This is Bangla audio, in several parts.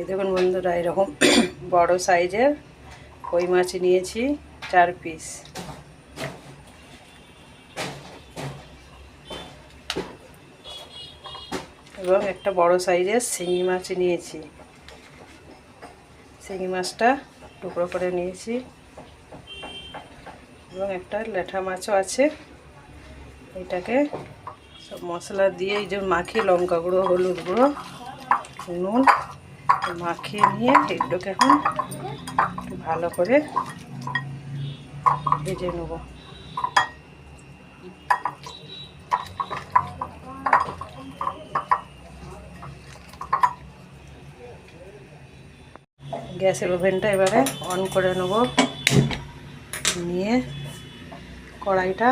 এই দেখুন বন্ধুরা, এরকম বড় সাইজের কই মাছ নিয়েছি, চার পিস এবং একটা বড় সাইজের শিঙি মাছ নিয়েছি। শিঙি মাছটা টুকরো করে নিয়েছি। এবং একটা ল্যাঠা মাছও আছে। এটাকে সব মশলা দিয়ে, এই যে মাখিয়ে লঙ্কা গুঁড়ো, হলুদ গুঁড়ো, নুন মাখিয়ে নিয়ে এগুলোকে এখন ভালো করে ভেজে নেব। গ্যাসের ওভেনটা এবারে অন করে নেব। নিয়ে কড়াইটা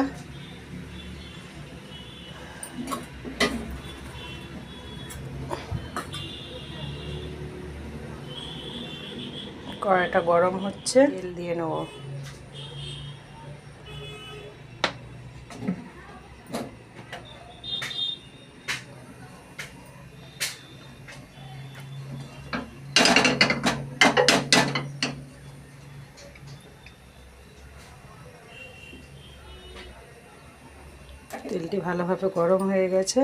কড়াইটা গরম হচ্ছে। তেল দিয়ে নেব। তেলটি ভালোভাবে গরম হয়ে গেছে।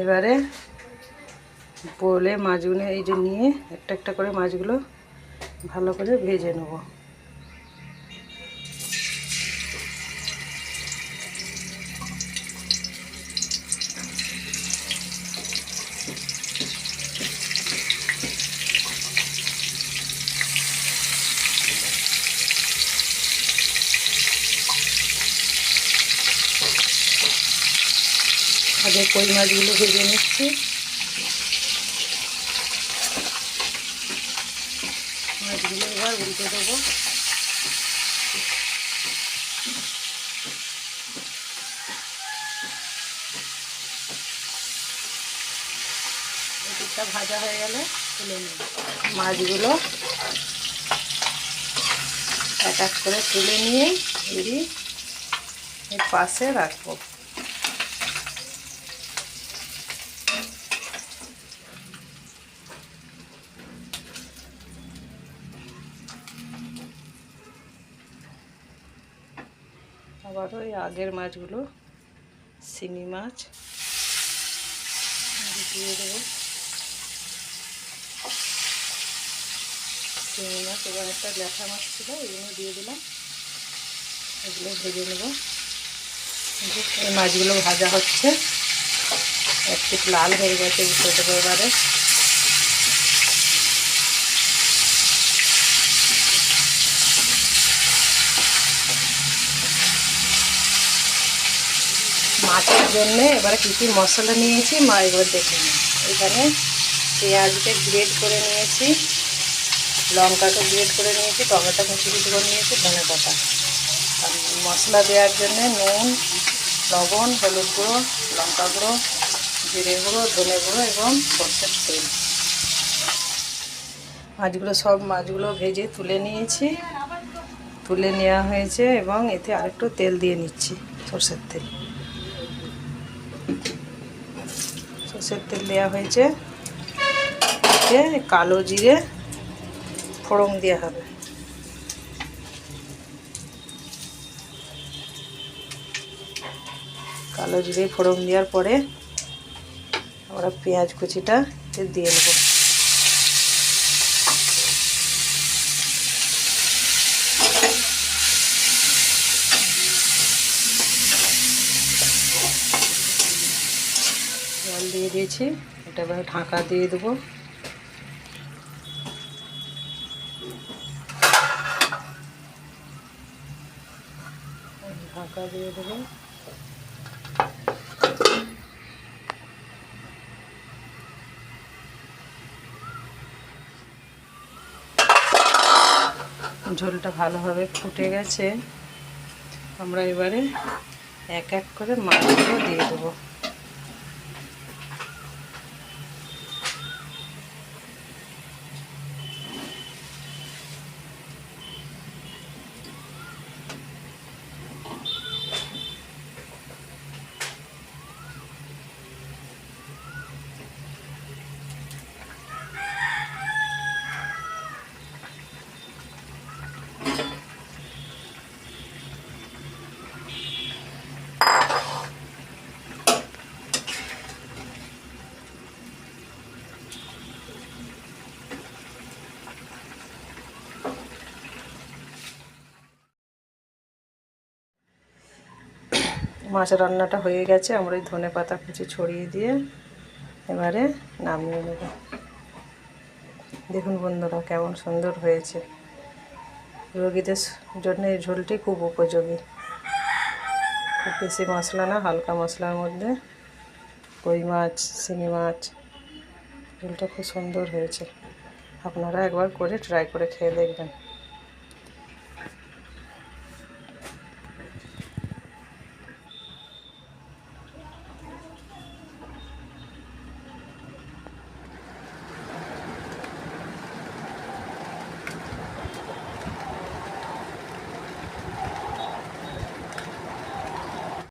এবারে বলে মাছগুলো এই যে নিয়ে একটা একটা করে মাছগুলো ভালো করে ভেজে নেব। আগে কই মাছগুলো ভেজে নিচ্ছি মাছগুলো এবার উল্টে দেবো। ভাজা হয়ে গেলে তুলে নেব মাছগুলো এক এক করে তুলে নিয়ে এর পাশে রাখব। আবার ওই আগের মাছগুলো, শিঙি মাছ। দিয়ে দেবো শিঙি মাছ। এবার একটা ল্যাঠা মাছ ছিল এগুলো দিয়ে দিলাম। এগুলো ভেজে নেব। এই মাছগুলো ভাজা হচ্ছে। একটু লাল হয়ে গেছে উঠে এবারে মাছের জন্য এবারে কী কী মশলা নিয়েছি, মা এবার দেখে নিই এখানে পেঁয়াজকে গ্রেড করে নিয়েছি, লঙ্কাকে গ্রেড করে নিয়েছি, টমেটো কুচি কুচি করে নিয়েছি, ধনে পাতা। আর মশলা দেওয়ার জন্য নুন, লবণ, হলুদ গুঁড়ো, লঙ্কা গুঁড়ো, জিরে গুঁড়ো, ধনে গুঁড়ো এবং সর্ষের তেল। মাছগুলো সব মাছগুলো ভেজে তুলে নিয়েছি। তুলে নেওয়া হয়েছে এবং এতে আরেকটু তেল দিয়ে নিচ্ছি, সর্ষের তেল। সর্ষের তেল দেওয়া হয়েছে। কালো জিরে ফোড়ন দেওয়া হবে। কালো জিরে ফোড়ন দেওয়ার পরে আমরা পেঁয়াজ কুচিটা দিয়ে নেব জল দিয়ে দিয়েছি। এটা এবার ঢাকা দিয়ে দেবো। ঢাকা দিয়ে দেবো। ঝোলটা ভালোভাবে ফুটে গেছে। আমরা এবারে এক এক করে মাছগুলো দিয়ে দেবো। মাছ রান্নাটা হয়ে গেছে। আমরা ওই ধনে পাতা কুচি ছড়িয়ে দিয়ে এবারে নামিয়ে নেব। দেখুন বন্ধুরা, কেমন সুন্দর হয়েছে। রোগীদের জন্য এই ঝোলটি খুব উপযোগী। খুব বেশি মশলা না, হালকা মশলার মধ্যে কই মাছ, শিঙি মাছ, ঝোলটা খুব সুন্দর হয়েছে। আপনারা একবার করে ট্রাই করে খেয়ে দেখবেন।